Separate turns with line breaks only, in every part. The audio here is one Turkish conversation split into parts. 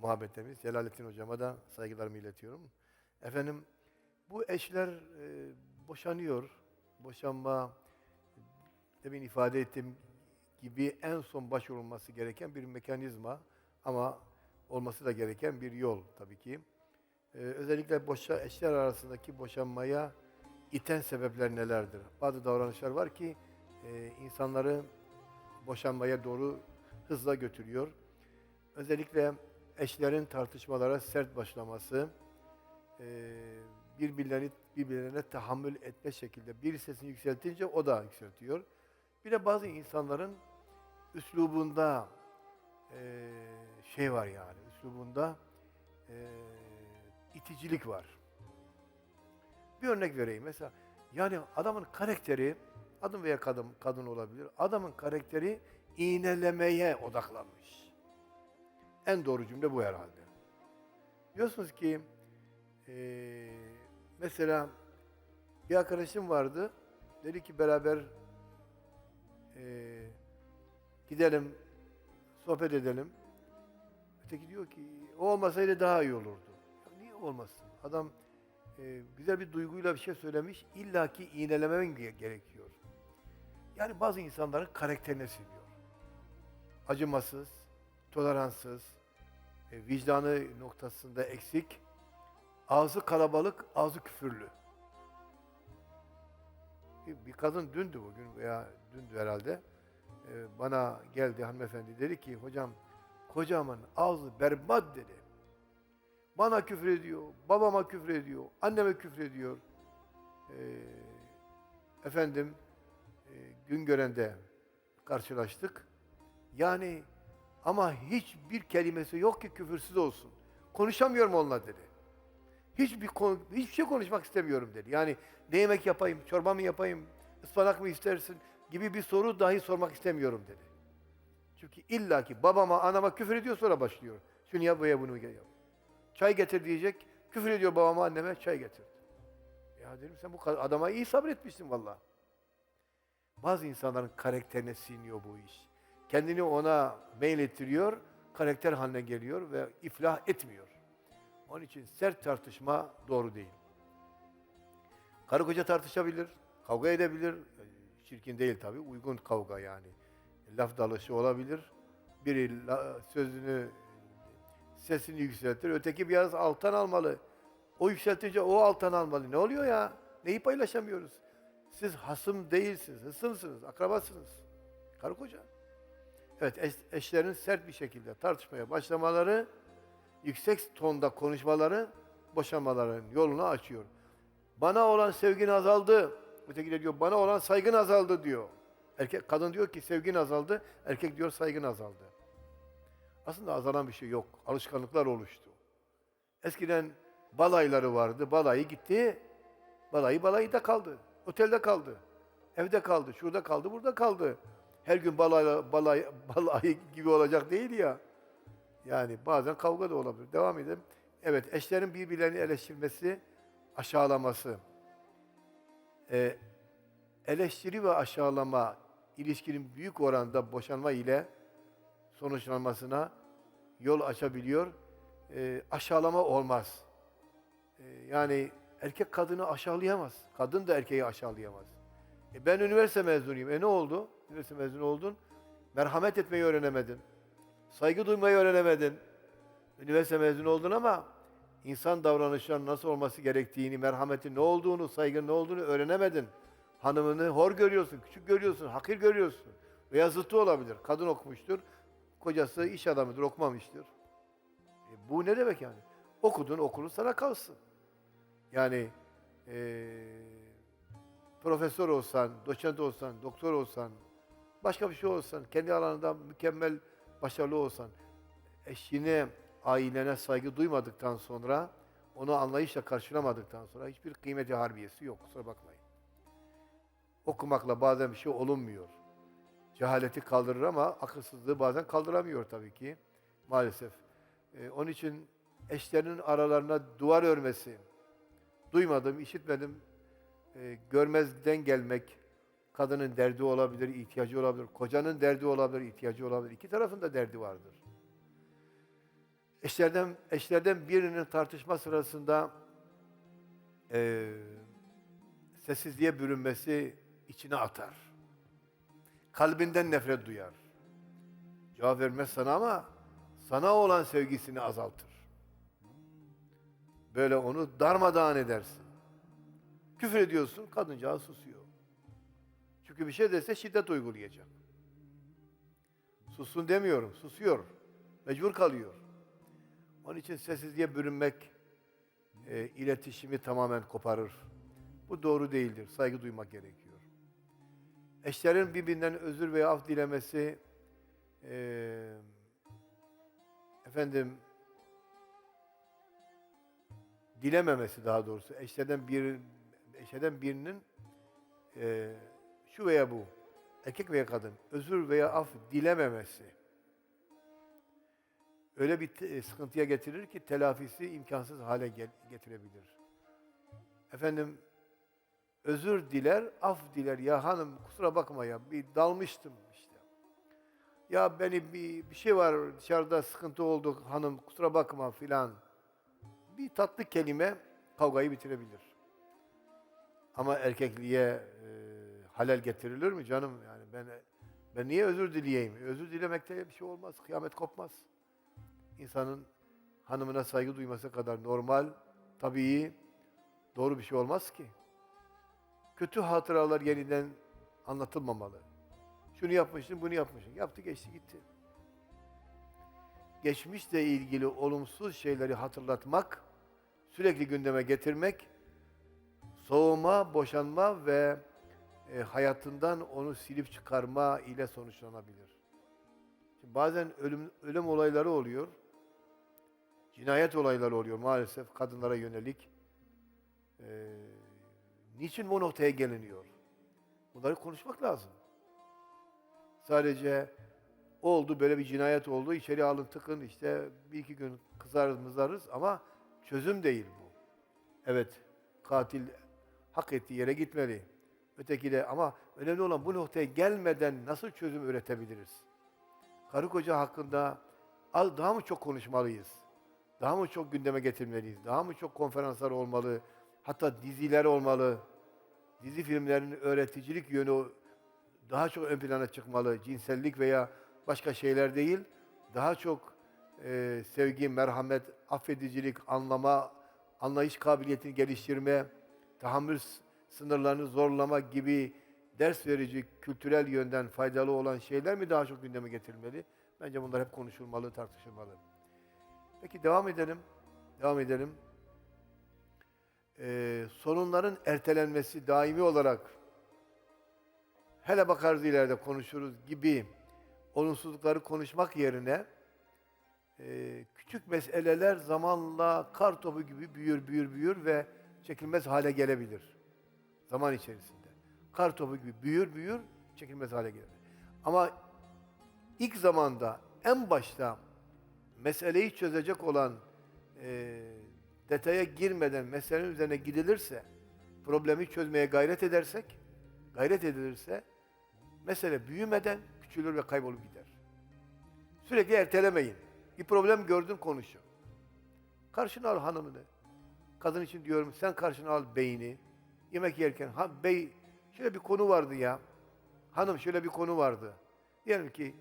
muhabbetlerimiz. Celalettin hocama da saygılarımı iletiyorum. Efendim bu eşler e, boşanıyor. Boşanma demin ifade ettiğim gibi en son başvurulması gereken bir mekanizma ama olması da gereken bir yol tabii ki. Ee, özellikle boşa, eşler arasındaki boşanmaya iten sebepler nelerdir? Bazı davranışlar var ki e, insanları boşanmaya doğru hızla götürüyor. Özellikle eşlerin tartışmalara sert başlaması, e, birbirlerini birbirlerine tahammül etme şekilde bir sesini yükseltince o da yükseltiyor. Bir de bazı insanların üslubunda e, şey var yani, üslubunda e, iticilik var. Bir örnek vereyim. Mesela yani adamın karakteri, adam veya kadın, kadın olabilir. Adamın karakteri iğnelemeye odaklanmış. En doğru cümle bu herhalde. Diyorsunuz ki eee, mesela bir arkadaşım vardı. Dedi ki beraber eee, gidelim, sohbet edelim. Öteki diyor ki o olmasaydı daha iyi olurdu. Ya niye olmasın? Adam e, güzel bir duyguyla bir şey söylemiş. illaki iğnelememen ge- gerekiyor. Yani bazı insanların karakterine siniyor. Acımasız, toleranssız, e, vicdanı noktasında eksik, ağzı kalabalık, ağzı küfürlü. Bir, kadın dündü bugün veya dündü herhalde. E, bana geldi hanımefendi dedi ki hocam kocamın ağzı berbat dedi. Bana küfür ediyor, babama küfür ediyor, anneme küfür ediyor. Ee, efendim, e, gün görende karşılaştık. Yani ama hiçbir kelimesi yok ki küfürsüz olsun. Konuşamıyorum onunla dedi. Hiçbir hiçbir şey konuşmak istemiyorum dedi. Yani ne yemek yapayım, çorba mı yapayım, ıspanak mı istersin gibi bir soru dahi sormak istemiyorum dedi. Çünkü illaki babama, anama küfür ediyor sonra başlıyor. Şunu yap, bu yap, bunu yap. Çay getir diyecek. Küfür ediyor babama, anneme çay getir. Ya dedim sen bu adama iyi sabretmişsin valla. Bazı insanların karakterine siniyor bu iş. Kendini ona meylettiriyor, karakter haline geliyor ve iflah etmiyor. Onun için sert tartışma doğru değil. Karı koca tartışabilir, kavga edebilir. Çirkin değil tabii, uygun kavga yani. Laf dalışı olabilir. Biri sözünü, sesini yükseltir, öteki biraz alttan almalı. O yükseltince o alttan almalı. Ne oluyor ya? Neyi paylaşamıyoruz? Siz hasım değilsiniz, hısımsınız, akrabasınız. Karı koca. Evet, eş- eşlerin sert bir şekilde tartışmaya başlamaları, yüksek tonda konuşmaları, boşanmaların yolunu açıyor. Bana olan sevgin azaldı. Öteki de diyor, bana olan saygın azaldı diyor. Erkek, kadın diyor ki sevgin azaldı, erkek diyor saygın azaldı. Aslında azalan bir şey yok. Alışkanlıklar oluştu. Eskiden balayları vardı. Balayı gitti. Balayı balayıda kaldı. Otelde kaldı. Evde kaldı. Şurada kaldı. Burada kaldı. Her gün balay, balay, balayı gibi olacak değil ya. Yani bazen kavga da olabilir. Devam edelim. Evet, eşlerin birbirlerini eleştirmesi, aşağılaması. Ee, eleştiri ve aşağılama ilişkinin büyük oranda boşanma ile sonuçlanmasına yol açabiliyor. Ee, aşağılama olmaz. Ee, yani erkek kadını aşağılayamaz. Kadın da erkeği aşağılayamaz. E ben üniversite mezunuyum. E ne oldu? Üniversite mezunu oldun. Merhamet etmeyi öğrenemedin. Saygı duymayı öğrenemedin. Üniversite mezunu oldun ama insan davranışlarının nasıl olması gerektiğini, merhametin ne olduğunu, saygının ne olduğunu öğrenemedin. Hanımını hor görüyorsun, küçük görüyorsun, hakir görüyorsun. Veya zıttı olabilir. Kadın okumuştur, kocası iş adamıdır, okumamıştır. E, bu ne demek yani? Okudun, okulu sana kalsın. Yani eee, profesör olsan, doçent olsan, doktor olsan, başka bir şey olsan, kendi alanında mükemmel başarılı olsan, eşine, ailene saygı duymadıktan sonra, onu anlayışla karşılamadıktan sonra hiçbir kıymeti harbiyesi yok. Kusura bakmayın. Okumakla bazen bir şey olunmuyor. Cehaleti kaldırır ama akılsızlığı bazen kaldıramıyor tabii ki. Maalesef. Ee, onun için eşlerinin aralarına duvar örmesi, duymadım, işitmedim, e, görmezden gelmek, kadının derdi olabilir, ihtiyacı olabilir, kocanın derdi olabilir, ihtiyacı olabilir. İki tarafın da derdi vardır. Eşlerden eşlerden birinin tartışma sırasında eee sessizliğe bürünmesi içine atar. Kalbinden nefret duyar. Cevap vermez sana ama sana olan sevgisini azaltır. Böyle onu darmadağın edersin. Küfür ediyorsun, kadıncağız susuyor. Çünkü bir şey dese şiddet uygulayacak. Sussun demiyorum, susuyor. Mecbur kalıyor. Onun için sessizliğe bürünmek e, iletişimi tamamen koparır. Bu doğru değildir. Saygı duymak gerekiyor. Eşlerin birbirinden özür veya af dilemesi e, efendim dilememesi daha doğrusu eşlerden bir eşlerden birinin e, şu veya bu erkek veya kadın özür veya af dilememesi öyle bir te- sıkıntıya getirir ki telafisi imkansız hale getirebilir. Efendim özür diler, af diler. Ya hanım kusura bakma ya bir dalmıştım işte. Ya beni bir, bir şey var dışarıda sıkıntı oldu hanım kusura bakma filan. Bir tatlı kelime kavgayı bitirebilir. Ama erkekliğe e, halel getirilir mi canım? Yani ben ben niye özür dileyeyim? Özür dilemekte bir şey olmaz. Kıyamet kopmaz. İnsanın hanımına saygı duyması kadar normal, tabii, doğru bir şey olmaz ki. Kötü hatıralar yeniden anlatılmamalı. Şunu yapmıştın, bunu yapmıştın. Yaptı, geçti, gitti. Geçmişle ilgili olumsuz şeyleri hatırlatmak, sürekli gündeme getirmek, soğuma, boşanma ve e, hayatından onu silip çıkarma ile sonuçlanabilir. Şimdi bazen ölüm, ölüm olayları oluyor. Cinayet olayları oluyor maalesef kadınlara yönelik. Ee, niçin bu noktaya geliniyor? Bunları konuşmak lazım. Sadece oldu böyle bir cinayet oldu içeri alın tıkın işte bir iki gün kızarız mızarız ama çözüm değil bu. Evet katil hak ettiği yere gitmeli. Öteki de ama önemli olan bu noktaya gelmeden nasıl çözüm üretebiliriz? Karı koca hakkında az daha mı çok konuşmalıyız? Daha mı çok gündeme getirmeliyiz? Daha mı çok konferanslar olmalı? Hatta diziler olmalı. Dizi filmlerinin öğreticilik yönü daha çok ön plana çıkmalı. Cinsellik veya başka şeyler değil. Daha çok e, sevgi, merhamet, affedicilik, anlama, anlayış kabiliyetini geliştirme, tahammül sınırlarını zorlama gibi ders verici, kültürel yönden faydalı olan şeyler mi daha çok gündeme getirilmeli? Bence bunlar hep konuşulmalı, tartışılmalı. Peki devam edelim. Devam edelim. Ee, sorunların ertelenmesi daimi olarak hele bakarız ileride konuşuruz gibi olumsuzlukları konuşmak yerine e, küçük meseleler zamanla kar topu gibi büyür büyür büyür ve çekilmez hale gelebilir. Zaman içerisinde. Kar topu gibi büyür büyür çekilmez hale gelir. Ama ilk zamanda en başta meseleyi çözecek olan e, detaya girmeden meselenin üzerine gidilirse, problemi çözmeye gayret edersek, gayret edilirse mesele büyümeden küçülür ve kaybolup gider. Sürekli ertelemeyin. Bir problem gördün konuşun. Karşına al hanımını. Kadın için diyorum sen karşına al beyni. Yemek yerken ha bey şöyle bir konu vardı ya. Hanım şöyle bir konu vardı. Diyelim ki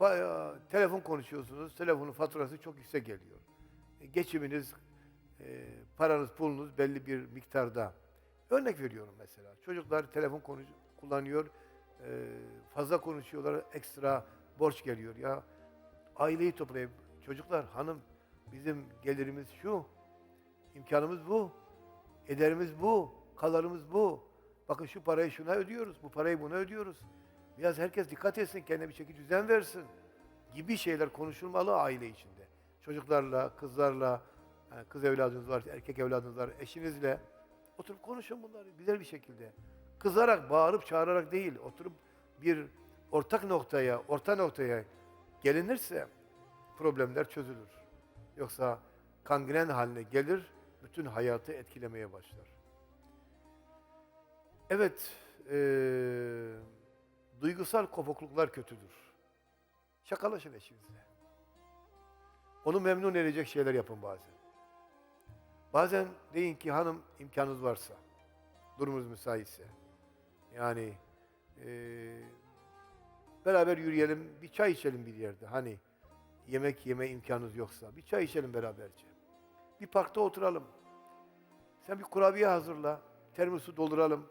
fa- telefon konuşuyorsunuz. Telefonun faturası çok yüksek geliyor. E, geçiminiz, e, paranız, pulunuz belli bir miktarda. Örnek veriyorum mesela. Çocuklar telefon konuş- kullanıyor. e, fazla konuşuyorlar. Ekstra borç geliyor. Ya aileyi toplayıp çocuklar, hanım bizim gelirimiz şu. İmkanımız bu. Ederimiz bu. Kalarımız bu. Bakın şu parayı şuna ödüyoruz. Bu parayı buna ödüyoruz. Biraz herkes dikkat etsin. Kendine bir şekilde düzen versin. Gibi şeyler konuşulmalı aile içinde. Çocuklarla, kızlarla, kız evladınız var, erkek evladınız var, eşinizle oturup konuşun bunları güzel bir şekilde. Kızarak, bağırıp, çağırarak değil, oturup bir ortak noktaya, orta noktaya gelinirse problemler çözülür. Yoksa kangren haline gelir, bütün hayatı etkilemeye başlar. Evet, eee, duygusal kopukluklar kötüdür. Şakalaşın eşinizle. Onu memnun edecek şeyler yapın bazen. Bazen deyin ki hanım imkanınız varsa, durumunuz müsaitse. Yani eee, beraber yürüyelim, bir çay içelim bir yerde. Hani yemek yeme imkanınız yoksa bir çay içelim beraberce. Bir parkta oturalım. Sen bir kurabiye hazırla, termosu dolduralım.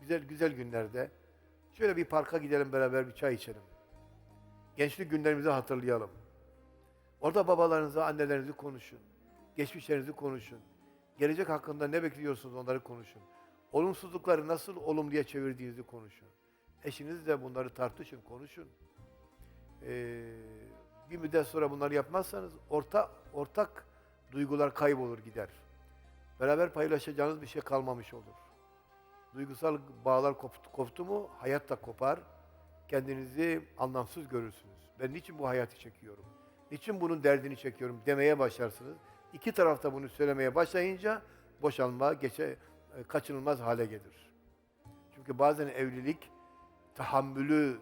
Güzel güzel günlerde. Şöyle bir parka gidelim beraber bir çay içelim. Gençlik günlerimizi hatırlayalım. Orada babalarınızla, annelerinizi konuşun. Geçmişlerinizi konuşun. Gelecek hakkında ne bekliyorsunuz onları konuşun. Olumsuzlukları nasıl olumluya çevirdiğinizi konuşun. Eşinizle bunları tartışın, konuşun. Ee, bir müddet sonra bunları yapmazsanız orta, ortak duygular kaybolur gider. Beraber paylaşacağınız bir şey kalmamış olur. Duygusal bağlar koptu, koptu mu hayat da kopar. Kendinizi anlamsız görürsünüz. Ben niçin bu hayatı çekiyorum? Niçin bunun derdini çekiyorum demeye başlarsınız. İki tarafta bunu söylemeye başlayınca boşanma geçe, e, kaçınılmaz hale gelir. Çünkü bazen evlilik tahammülü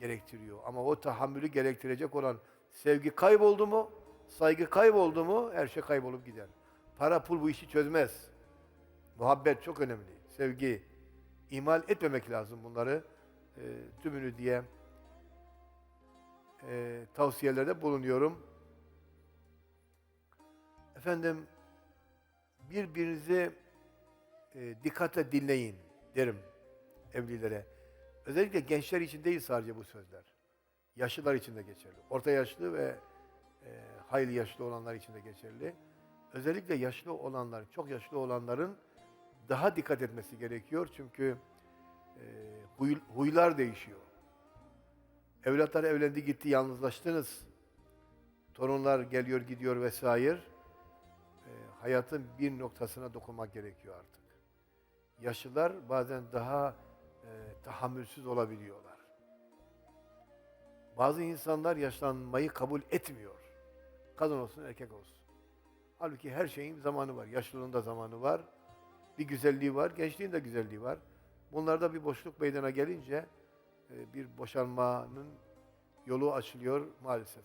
gerektiriyor. Ama o tahammülü gerektirecek olan sevgi kayboldu mu, saygı kayboldu mu her şey kaybolup gider. Para pul bu işi çözmez. Muhabbet çok önemli. Sevgi. ihmal etmemek lazım bunları. E, tümünü diye e, tavsiyelerde bulunuyorum. Efendim birbirinizi e, dikkatle dinleyin derim evlilere. Özellikle gençler için değil sadece bu sözler. Yaşlılar için de geçerli. Orta yaşlı ve e, hayli yaşlı olanlar için de geçerli. Özellikle yaşlı olanlar, çok yaşlı olanların daha dikkat etmesi gerekiyor. Çünkü e, huy- huylar değişiyor. Evlatlar evlendi gitti, yalnızlaştınız. Torunlar geliyor gidiyor vesaire. E, hayatın bir noktasına dokunmak gerekiyor artık. Yaşlılar bazen daha e, tahammülsüz olabiliyorlar. Bazı insanlar yaşlanmayı kabul etmiyor. Kadın olsun, erkek olsun. Halbuki her şeyin zamanı var. Yaşlılığın da zamanı var. Bir güzelliği var, gençliğin de güzelliği var. Bunlarda bir boşluk meydana gelince e, bir boşanmanın yolu açılıyor maalesef.